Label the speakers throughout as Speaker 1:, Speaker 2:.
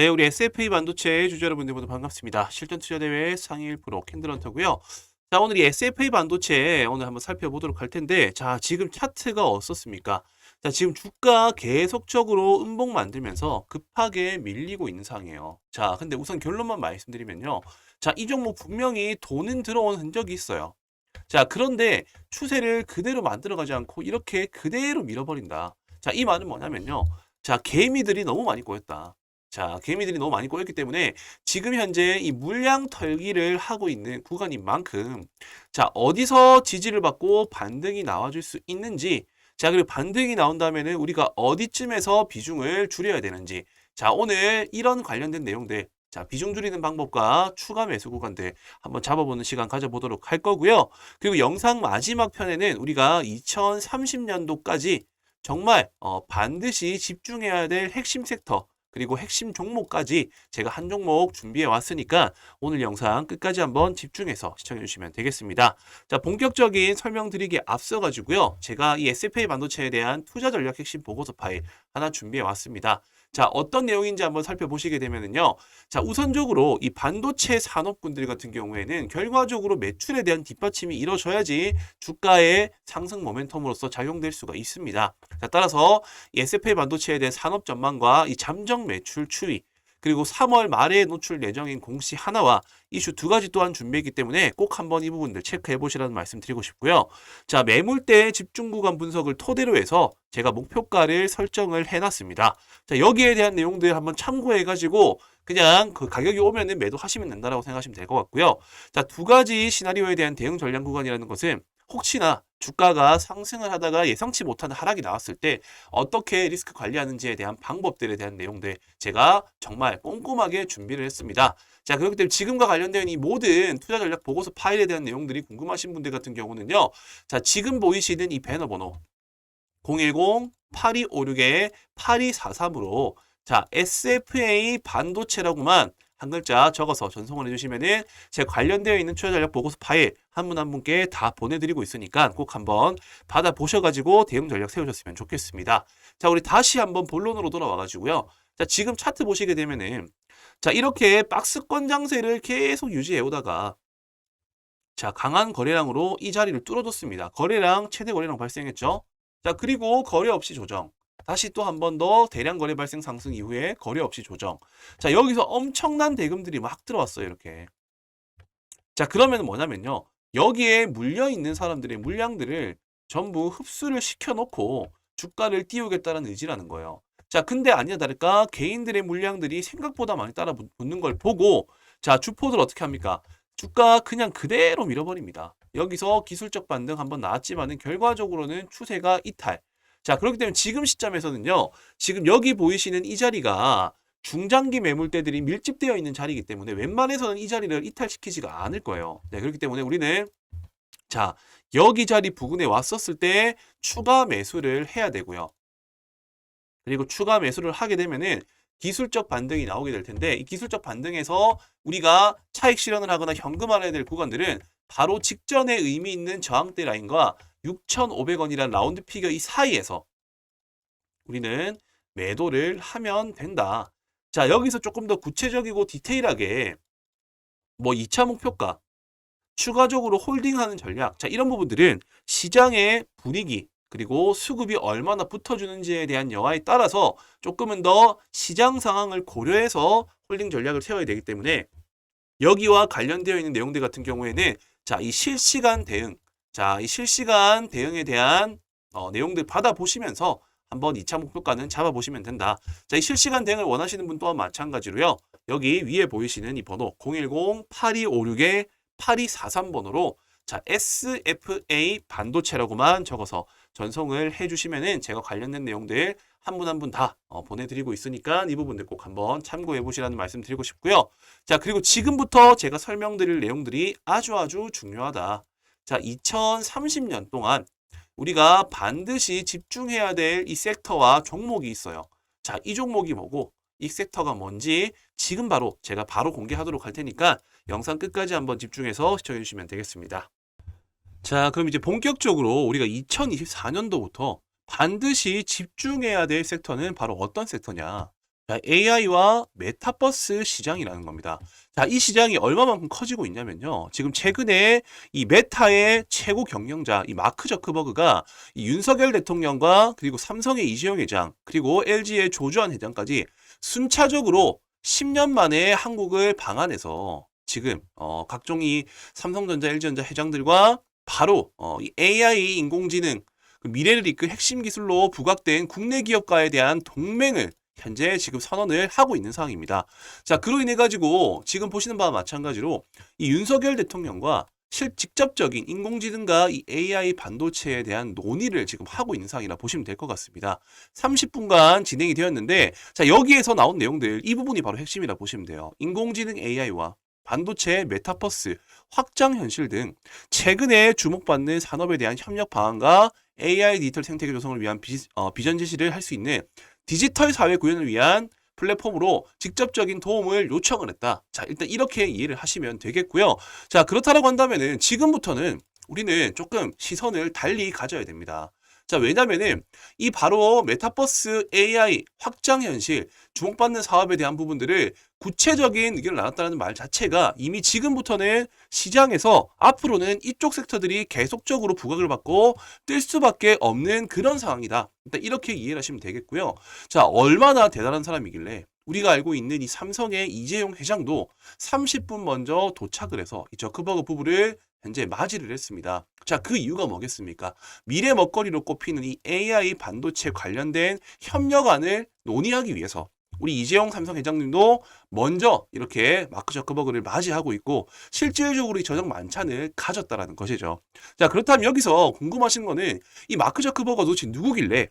Speaker 1: 네, 우리 SFA 반도체 주주 여러분들 모두 반갑습니다. 실전 투자 대회 상위 1% 캔들헌터고요. 자, 오늘 이 SFA 반도체 오늘 한번 살펴보도록 할 텐데, 자, 지금 차트가 어떻습니까? 자, 지금 주가 계속적으로 음봉 만들면서 급하게 밀리고 있는 상황이에요. 자, 근데 우선 결론만 말씀드리면요. 자, 이 종목 분명히 돈은 들어온 흔적이 있어요. 자, 그런데 추세를 그대로 만들어가지 않고 이렇게 그대로 밀어버린다. 자, 이 말은 뭐냐면요. 자, 개미들이 너무 많이 꼬였다. 자, 개미들이 너무 많이 꼬였기 때문에 지금 현재 이 물량 털기를 하고 있는 구간인 만큼 자, 어디서 지지를 받고 반등이 나와줄 수 있는지 자, 그리고 반등이 나온다면은 우리가 어디쯤에서 비중을 줄여야 되는지 자, 오늘 이런 관련된 내용들 자, 비중 줄이는 방법과 추가 매수 구간들 한번 잡아보는 시간 가져보도록 할 거고요. 그리고 영상 마지막 편에는 우리가 2030년도까지 정말 어, 반드시 집중해야 될 핵심 섹터 그리고 핵심 종목까지 제가 한 종목 준비해 왔으니까 오늘 영상 끝까지 한번 집중해서 시청해 주시면 되겠습니다. 자, 본격적인 설명드리기에 앞서 가지고요. 제가 이 SFA 반도체에 대한 투자 전략 핵심 보고서 파일 하나 준비해 왔습니다. 자, 어떤 내용인지 한번 살펴보시게 되면은요. 자, 우선적으로 이 반도체 산업군들 같은 경우에는 결과적으로 매출에 대한 뒷받침이 이루어져야지 주가의 상승 모멘텀으로서 작용될 수가 있습니다. 자, 따라서 이 SFA 반도체에 대한 산업 전망과 이 잠정 매출 추이 그리고 3월 말에 노출 예정인 공시 하나와 이슈 두 가지 또한 준비했기 때문에 꼭 한번 이 부분들 체크해 보시라는 말씀 드리고 싶고요. 자, 매물대 집중 구간 분석을 토대로 해서 제가 목표가를 설정을 해놨습니다. 자, 여기에 대한 내용들 한번 참고해 가지고 그냥 그 가격이 오면은 매도하시면 된다라고 생각하시면 될 것 같고요. 자, 두 가지 시나리오에 대한 대응 전략 구간이라는 것은 혹시나 주가가 상승을 하다가 예상치 못한 하락이 나왔을 때 어떻게 리스크 관리하는지에 대한 방법들에 대한 내용들 제가 정말 꼼꼼하게 준비를 했습니다. 자, 그렇기 때문에 지금과 관련된 이 모든 투자 전략 보고서 파일에 대한 내용들이 궁금하신 분들 같은 경우는요. 자, 지금 보이시는 이 배너 번호 010-8256-8243으로 자, SFA 반도체라고만 한 글자 적어서 전송을 해주시면은 제 관련되어 있는 투자 전략 보고서 파일 한 분 한 분께 다 보내드리고 있으니까 꼭 한번 받아 보셔가지고 대응 전략 세우셨으면 좋겠습니다. 자, 우리 다시 한번 본론으로 돌아와가지고요. 자, 지금 차트 보시게 되면은 자, 이렇게 박스권 장세를 계속 유지해 오다가 자, 강한 거래량으로 이 자리를 뚫어줬습니다. 거래량 최대 거래량 발생했죠. 자, 그리고 거래 없이 조정. 다시 또 한 번 더 대량 거래 발생 상승 이후에 거래 없이 조정. 자, 여기서 엄청난 대금들이 막 들어왔어요, 이렇게. 자, 그러면 뭐냐면요. 여기에 물려 있는 사람들의 물량들을 전부 흡수를 시켜놓고 주가를 띄우겠다는 의지라는 거예요. 자, 근데 아니나 다를까 개인들의 물량들이 생각보다 많이 따라 붙- 붙는 걸 보고 자, 주포들 어떻게 합니까? 주가 그냥 그대로 밀어버립니다. 여기서 기술적 반등 한번 나왔지만은 결과적으로는 추세가 이탈. 자, 그렇기 때문에 지금 시점에서는요. 지금 여기 보이시는 이 자리가 중장기 매물대들이 밀집되어 있는 자리이기 때문에 웬만해서는 이 자리를 이탈시키지가 않을 거예요. 네, 그렇기 때문에 우리는 자, 여기 자리 부근에 왔었을 때 추가 매수를 해야 되고요. 그리고 추가 매수를 하게 되면은 기술적 반등이 나오게 될 텐데 이 기술적 반등에서 우리가 차익 실현을 하거나 현금화해야 될 구간들은 바로 직전에 의미 있는 저항대 라인과 6,500원이라는 라운드 피겨 이 사이에서 우리는 매도를 하면 된다. 자, 여기서 조금 더 구체적이고 디테일하게 뭐 2차 목표가, 추가적으로 홀딩하는 전략. 자, 이런 부분들은 시장의 분위기, 그리고 수급이 얼마나 붙어주는지에 대한 여하에 따라서 조금은 더 시장 상황을 고려해서 홀딩 전략을 세워야 되기 때문에 여기와 관련되어 있는 내용들 같은 경우에는 자, 이 실시간 대응, 자, 이 실시간 대응에 대한 어, 내용들 받아보시면서 한번 2차 목표가는 잡아보시면 된다. 자, 이 실시간 대응을 원하시는 분 또한 마찬가지로요. 여기 위에 보이시는 이 번호 010-8256-8243번호로 자, SFA 반도체라고만 적어서 전송을 해주시면은 제가 관련된 내용들 한 분 한 분다 어, 보내드리고 있으니까 이 부분들 꼭 한번 참고해 보시라는 말씀 드리고 싶고요. 자, 그리고 지금부터 제가 설명드릴 내용들이 아주 아주 중요하다. 자, 2030년 동안 우리가 반드시 집중해야 될 이 섹터와 종목이 있어요. 자, 이 종목이 뭐고 이 섹터가 뭔지 지금 바로 제가 바로 공개하도록 할 테니까 영상 끝까지 한번 집중해서 시청해 주시면 되겠습니다. 자, 그럼 이제 본격적으로 우리가 2024년도부터 반드시 집중해야 될 섹터는 바로 어떤 섹터냐? 자, AI와 메타버스 시장이라는 겁니다. 자, 이 시장이 얼마만큼 커지고 있냐면요. 지금 최근에 이 메타의 최고 경영자, 이 마크 저크버그가 이 윤석열 대통령과 그리고 삼성의 이재용 회장, 그리고 LG의 조주환 회장까지 순차적으로 10년 만에 한국을 방한해서 지금 어, 각종 이 삼성전자, LG전자 회장들과 바로 어, 이 AI 인공지능 그 미래를 이끌 핵심 기술로 부각된 국내 기업가에 대한 동맹을 현재 지금 선언을 하고 있는 상황입니다. 자, 그로 인해 가지고 지금 보시는 바와 마찬가지로 이 윤석열 대통령과 실 직접적인 인공지능과 이 AI 반도체에 대한 논의를 지금 하고 있는 상황이라 보시면 될 것 같습니다. 30분간 진행이 되었는데 자, 여기에서 나온 내용들 이 부분이 바로 핵심이라 보시면 돼요. 인공지능 AI와 반도체, 메타버스, 확장 현실 등 최근에 주목받는 산업에 대한 협력 방안과 AI 디지털 생태계 조성을 위한 비, 어, 비전 제시를 할 수 있는 디지털 사회 구현을 위한 플랫폼으로 직접적인 도움을 요청을 했다. 자, 일단 이렇게 이해를 하시면 되겠고요. 자, 그렇다라고 한다면은 지금부터는 우리는 조금 시선을 달리 가져야 됩니다. 자, 왜냐면은 이 바로 메타버스 AI 확장 현실 주목받는 사업에 대한 부분들을 구체적인 의견을 나눴다는 말 자체가 이미 지금부터는 시장에서 앞으로는 이쪽 섹터들이 계속적으로 부각을 받고 뜰 수밖에 없는 그런 상황이다. 일단 이렇게 이해를 하시면 되겠고요. 자, 얼마나 대단한 사람이길래 우리가 알고 있는 이 삼성의 이재용 회장도 30분 먼저 도착을 해서 이 저크버그 부부를 현재 맞이를 했습니다. 자, 그 이유가 뭐겠습니까? 미래 먹거리로 꼽히는 이 AI 반도체 관련된 협력안을 논의하기 위해서 우리 이재용 삼성 회장님도 먼저 이렇게 마크 저크버그를 맞이하고 있고 실질적으로 이 저녁 만찬을 가졌다라는 것이죠. 자, 그렇다면 여기서 궁금하신 거는 이 마크 저크버거가 도대체 누구길래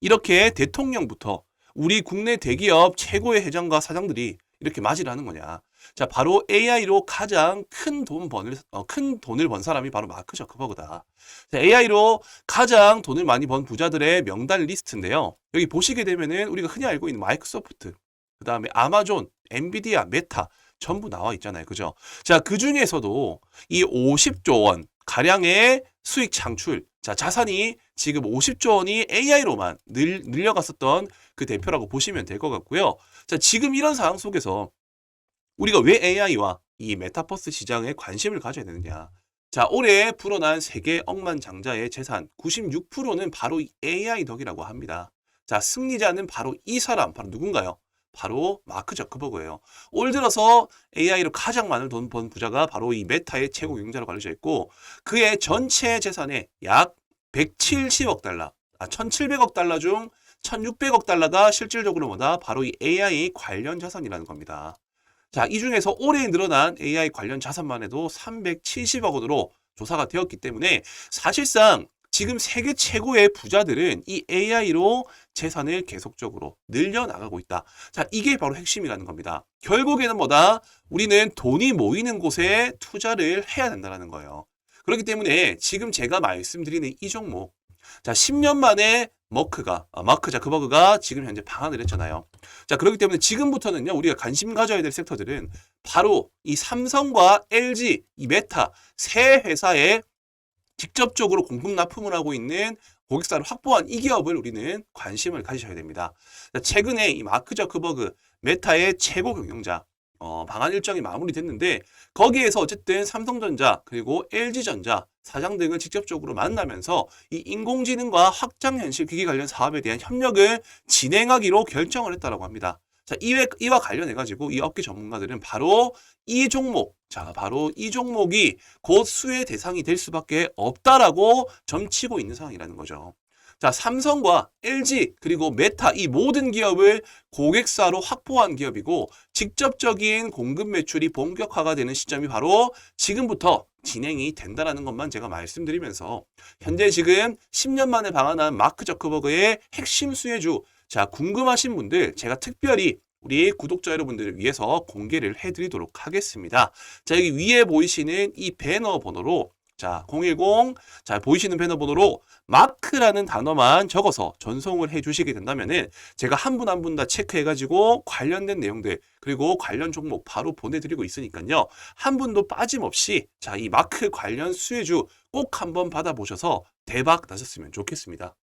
Speaker 1: 이렇게 대통령부터 우리 국내 대기업 최고의 회장과 사장들이 이렇게 맞이를 하는 거냐. 자, 바로 AI로 가장 큰 돈 번을, 어, 큰 돈을 번 사람이 바로 마크 저크버그다. 자, AI로 가장 돈을 많이 번 부자들의 명단 리스트인데요. 여기 보시게 되면은 우리가 흔히 알고 있는 마이크로소프트, 그 다음에 아마존, 엔비디아, 메타, 전부 나와 있잖아요. 그죠? 자, 그 중에서도 이 50조 원 가량의 수익 창출, 자, 자산이 지금 50조 원이 AI로만 늘, 늘려갔었던 그 대표라고 보시면 될 것 같고요. 자, 지금 이런 상황 속에서 우리가 왜 AI와 이 메타버스 시장에 관심을 가져야 되느냐. 자, 올해 불어난 세계 억만장자의 재산 96%는 바로 이 AI 덕이라고 합니다. 자, 승리자는 바로 이 사람, 바로 누군가요? 바로 마크 저크버그예요. 올 들어서 AI로 가장 많은 돈 번 부자가 바로 이 메타의 최고 경영자로 알려져 있고 그의 전체 재산의 약 170억 달러, 아 1,700억 달러 중 1,600억 달러가 실질적으로 뭐다? 바로 이 AI 관련 자산이라는 겁니다. 자, 이 중에서 올해 늘어난 AI 관련 자산만 해도 370억 원으로 조사가 되었기 때문에 사실상 지금 세계 최고의 부자들은 이 AI로 재산을 계속적으로 늘려나가고 있다. 자, 이게 바로 핵심이라는 겁니다. 결국에는 뭐다? 우리는 돈이 모이는 곳에 투자를 해야 된다는 거예요. 그렇기 때문에 지금 제가 말씀드리는 이 종목, 자, 10년 만에 머크가, 아, 마크 자크버그가 지금 현재 방한을 했잖아요. 자, 그렇기 때문에 지금부터는요, 우리가 관심 가져야 될 섹터들은 바로 이 삼성과 LG, 이 메타 세 회사에 직접적으로 공급 납품을 하고 있는 고객사를 확보한 이 기업을 우리는 관심을 가지셔야 됩니다. 자, 최근에 이 마크 저크버그 메타의 최고 경영자 어, 방한 일정이 마무리됐는데 거기에서 어쨌든 삼성전자 그리고 LG전자 사장 등을 직접적으로 만나면서 이 인공지능과 확장현실 기기 관련 사업에 대한 협력을 진행하기로 결정을 했다고 합니다. 자, 이와, 이와 관련해가지고 이 업계 전문가들은 바로 이 종목, 자, 바로 이 종목이 곧 수혜 대상이 될 수밖에 없다라고 점치고 있는 상황이라는 거죠. 자, 삼성과 LG 그리고 메타 이 모든 기업을 고객사로 확보한 기업이고 직접적인 공급 매출이 본격화가 되는 시점이 바로 지금부터 진행이 된다라는 것만 제가 말씀드리면서 현재 지금 10년 만에 방한한 마크 저크버그의 핵심 수혜주 자, 궁금하신 분들 제가 특별히 우리 구독자 여러분들을 위해서 공개를 해드리도록 하겠습니다. 자, 여기 위에 보이시는 이 배너 번호로 자, 010, 자, 보이시는 배너 번호로 마크라는 단어만 적어서 전송을 해 주시게 된다면은 제가 한 분 한 분 다 체크해가지고 관련된 내용들 그리고 관련 종목 바로 보내드리고 있으니까요. 한 분도 빠짐없이 자, 이 마크 관련 수혜주 꼭 한번 받아보셔서 대박 나셨으면 좋겠습니다.